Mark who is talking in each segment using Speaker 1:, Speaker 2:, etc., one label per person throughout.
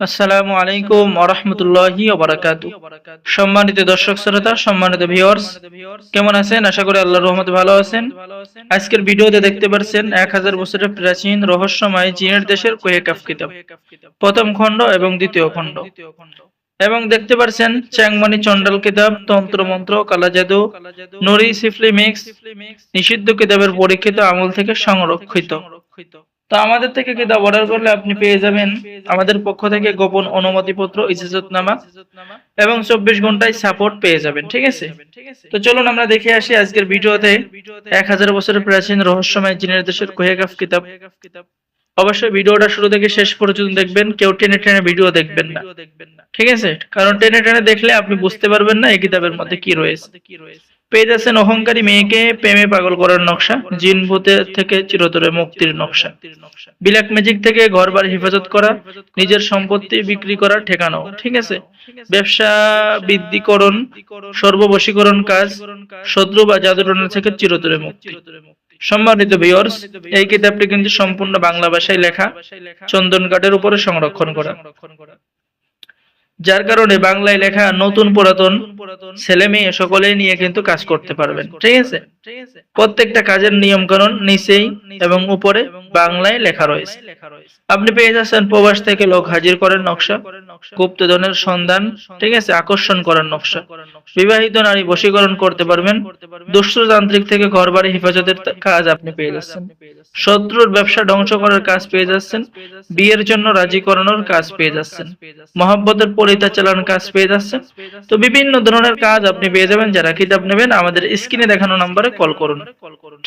Speaker 1: আসসালামু আলাইকুম সম্মানিত দর্শক শ্রোতা, সম্মানিত কেমন আছেন? আশা করি ভালো আছেন। আজকের ভিডিওতে দেখতে বছরের প্রাচীন রহস্যময় চীনের দেশের কোহেকাফ কিতাব। প্রথম খণ্ড এবং দ্বিতীয় খণ্ড। এবং দেখতে পাচ্ছেন চ্যাংমানি চন্ডাল কিতাব, তন্ত্র মন্ত্র, কালা জাদু, নুরি সিফলি মিক্স নিষিদ্ধ কিতাবের পরীক্ষিত আমল থেকে সংরক্ষিত। তো আমাদের থেকে কিতাব অর্ডার করলে আপনি পেয়ে যাবেন? আমাদের পক্ষ থেকে গোপন অনুমতিপত্র, ইজাজতনামা এবং চব্বিশ ঘন্টায় সাপোর্ট পেয়ে যাবেন, ঠিক আছে? তো চলুন আমরা দেখে আসি আজকের ভিডিওতে এক হাজার বছরের প্রাচীন রহস্যময় চীনের দেশের কোহেকাফ কিতাব। অবশ্যই ভিডিওটা শুরু থেকে শেষ পর্যন্ত দেখবেন, কেউ টেনে টেনে ভিডিও দেখবেন না, ঠিক আছে? কারণ টেনে টেনে দেখলে আপনি বুঝতে পারবেন না এই কিতাবের মধ্যে কি রয়েছে কি রয়েছে। পেয়ে যাচ্ছেন অহংকারী মেয়েকে প্রেমে পাগল করার নকশা, জিন ভূতের থেকে চিরতরে মুক্তির নকশা। বিলাক ম্যাজিক থেকে ঘর বাড়ি হেফাজত করা, নিজের সম্পত্তি বিক্রি করার ঠেকানো, ঠিক আছে? ব্যবসা বৃদ্ধিকরণ সর্ববশীকরণ কাজ, শত্রু বা জাদুটনা থেকে চিরতরে মুক্তি। সম্মানিত ভিউয়ার্স এই কিতাবটি কিন্তু সম্পূর্ণ বাংলা ভাষায় লেখা চন্দন কাঠের উপরে সংরক্ষণ করা। যার কারণে বাংলায় লেখা নতুন পুরাতন ছেলে মেয়ে সকলে নিয়ে কিন্তু কাজ করতে পারবেন। ঠিক আছে? প্রত্যেকটা কাজের নিয়ম কানুন নিচেই এবং উপরে বাংলায় লেখা রয়েছে। আপনি পেয়ে যাচ্ছেন প্রবাস থেকে লোক হাজির করেন নকশা। গুপ্তধনের সন্ধান ঠিক আছে আকর্ষণ করার নকশা। বিবাহিত নারী বশীকরণ করতে পারবেন। দুষ্টতান্ত্রিক থেকে ঘর বাড়ি হেফাজতের কাজ আপনি পেয়ে যাচ্ছেন। শত্রুর ব্যবসা ধ্বংস করার কাজ পেয়ে যাচ্ছেন। বিয়ের জন্য রাজি করানোর কাজ পেয়ে যাচ্ছেন। মহাব্বতের পরিতা চালানোর কাজ পেয়ে যাচ্ছেন। তো বিভিন্ন ধরনের কাজ আপনি পেয়ে যাবেন। যারা কিতাব নেবেন আমাদের স্ক্রিনে দেখানো নম্বরে কল করুন।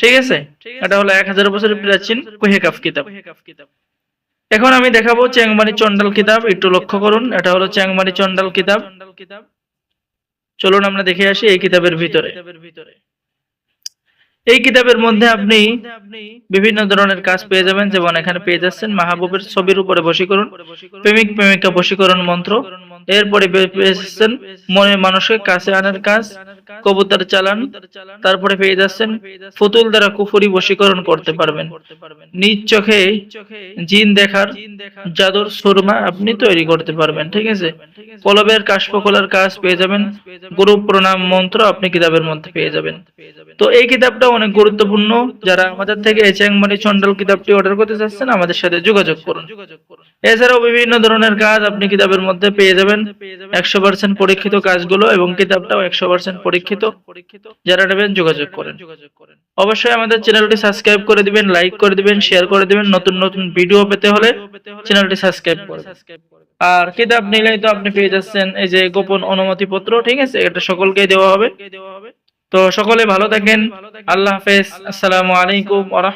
Speaker 1: ঠিক আছে? এটা হলো এক হাজার বছরের প্রাচীন কুহেকাফ কিতাব এখন আমি দেখাবো চ্যাংমারি চন্ডাল কিতাব, একটু লক্ষ্য করুন, এটা হলো চ্যাংমারি চন্ডাল কিতাব। চলুন আমরা দেখে আসি এই কিতাবের ভিতরে। এই কিতাবের মধ্যে আপনি বিভিন্ন ধরনের কাজ পেয়ে যাবেন, যেমন এখানে পেয়ে যাচ্ছেন মাহবুবের ছবির উপরে বসীকরণ প্রেমিক প্রেমিকা বসীকরণ মন্ত্র। এরপরে পে- পেয়ে যাচ্ছেন মনে মানুষকে কাছে আনার কাজ, কবুতর চালান, তারপরে পেয়ে যাচ্ছেন ফুতুল দ্বারা কুফুরি বশীকরণ করতে পারবেন। নিজ চোখে জিন দেখার জাদুর সুরমা আপনি তৈরি করতে পারবেন, ঠিক আছে? কলবের কাশপকলার কাজ পেয়ে যাবেন গুরু প্রণাম মন্ত্র আপনি কিতাবের মধ্যে পেয়ে যাবেন। তো এই কিতাবটা অনেক গুরুত্বপূর্ণ। যারা আমাদের থেকে চ্যাংমারি চন্ডাল কিতাবটি অর্ডার করতে চাচ্ছেন, আমাদের সাথে যোগাযোগ করুন। এছাড়াও বিভিন্ন ধরনের কাজ আপনি কিতাবের মধ্যে পেয়ে যাবেন। একশো পার্সেন্ট পরীক্ষিত কাজগুলো এবং কিতাবটাও একশো পার্সেন্ট পরীক্ষিত। যারা নেবেন যোগাযোগ করেন। অবশ্যই আমাদের চ্যানেলটি সাবস্ক্রাইব করে দিবেন, লাইক করে দিবেন, শেয়ার করে দিবেন। নতুন নতুন ভিডিও পেতে হলে চ্যানেলটি সাবস্ক্রাইব করে আর কিতাব নিলেই তো আপনি পেয়ে যাচ্ছেন এই যে গোপন অনুমতিপত্র, ঠিক আছে? এটা সকলকেই দেওয়া হবে। তো সকলে ভালো থাকেন। আল্লাহ হাফেজ। আসসালামু আলাইকুম ওয়া